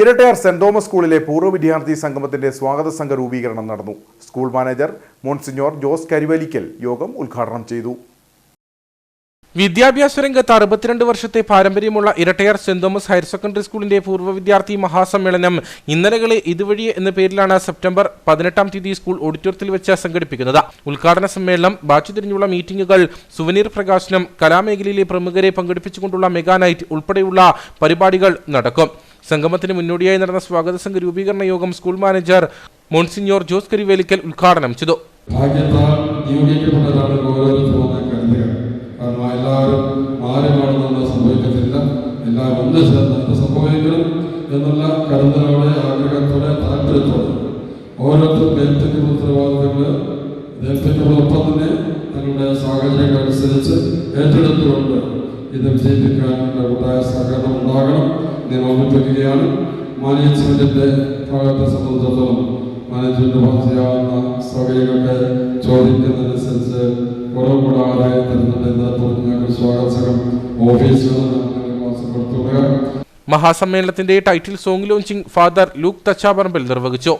Irattayar saint Thomas സ്കൂളിലെ പൂർവ വിദ്യാർത്ഥി സംഗമത്തിന്റെ സ്വാഗത സംഘ രൂപീകരണം നടന്നു. School manager Monsignor Jose Karivalikkal യോഗം ഉദ്ഘാടനം ചെയ്തു. വിദ്യാഭ്യാസ രംഗത്ത് അറുപത്തിരണ്ട് വർഷത്തെ പാരമ്പര്യമുള്ള Irattayar Saint Thomas higher secondary സ്കൂളിന്റെ പൂർവ വിദ്യാർത്ഥി മഹാസമ്മേളനം ഇന്നലകളെ ഇതുവഴി എന്ന പേരിലാണ് സെപ്റ്റംബർ പതിനെട്ടാം തീയതി സ്കൂൾ ഓഡിറ്റോറിയത്തിൽ വെച്ച് സംഘടിപ്പിക്കുന്നത്. ഉദ്ഘാടന സമ്മേളനം ബാച്ച് തിരിഞ്ഞുള്ള മീറ്റിംഗുകൾ സുവനീർ പ്രകാശനം കലാമേഖലയിലെ പ്രമുഖരെ പങ്കെടുപ്പിച്ചുകൊണ്ടുള്ള മെഗാ നൈറ്റ് ഉൾപ്പെടെയുള്ള പരിപാടികൾ നടക്കും. സംഗമത്തിന് മുന്നോടിയായി നടന്ന സ്വാഗത സംഘ രൂപീകരണ യോഗം school manager Monsignor Jose Karivelikkal ഉദ്ഘാടനം ചെയ്തു. എന്നുള്ള തന്നെ ഏറ്റെടുത്തുകൊണ്ട് ഇത് വിജയിപ്പിക്കാൻ കൂട്ടായ സഹകരണം ഉണ്ടാകണം. ഓർമ്മിപ്പിക്കുകയാണ് മാനേജ്മെന്റിന്റെ ഭാഗത്തെ സംബന്ധിച്ചിടത്തോളം മാനേജ്മെന്റ് ചെയ്യാവുന്ന സൗകര്യങ്ങളൊക്കെ ചോദിക്കുന്നതനുസരിച്ച് കുറവ് കൂടാതെ തരുന്നുണ്ടെന്ന് ഞങ്ങൾ സ്വാഗത മഹാസമ്മേളനത്തിന്റെ title song launching father Luke Thachaparambil നിർവഹിച്ചു.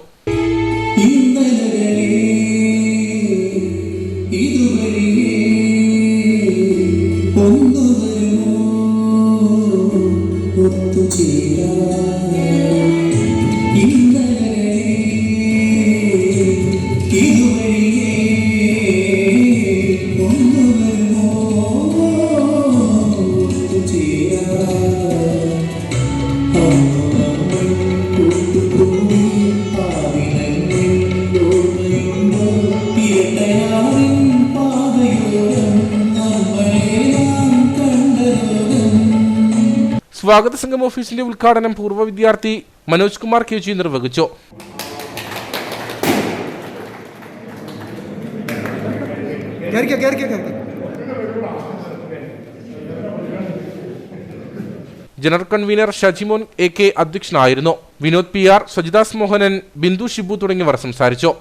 സ്വാഗത സംഘം ഓഫീസിന്റെ ഉദ്ഘാടനം പൂർവ വിദ്യാർത്ഥി മനോജ് കുമാർ കെ ജി നിർവഹിച്ചു. General convener Shajimon A K അധ്യക്ഷനായിരുന്നു. വിനോദ് പി ആർ സജിദാസ് മോഹനൻ ബിന്ദു ഷിബു തുടങ്ങിയവർ സംസാരിച്ചു.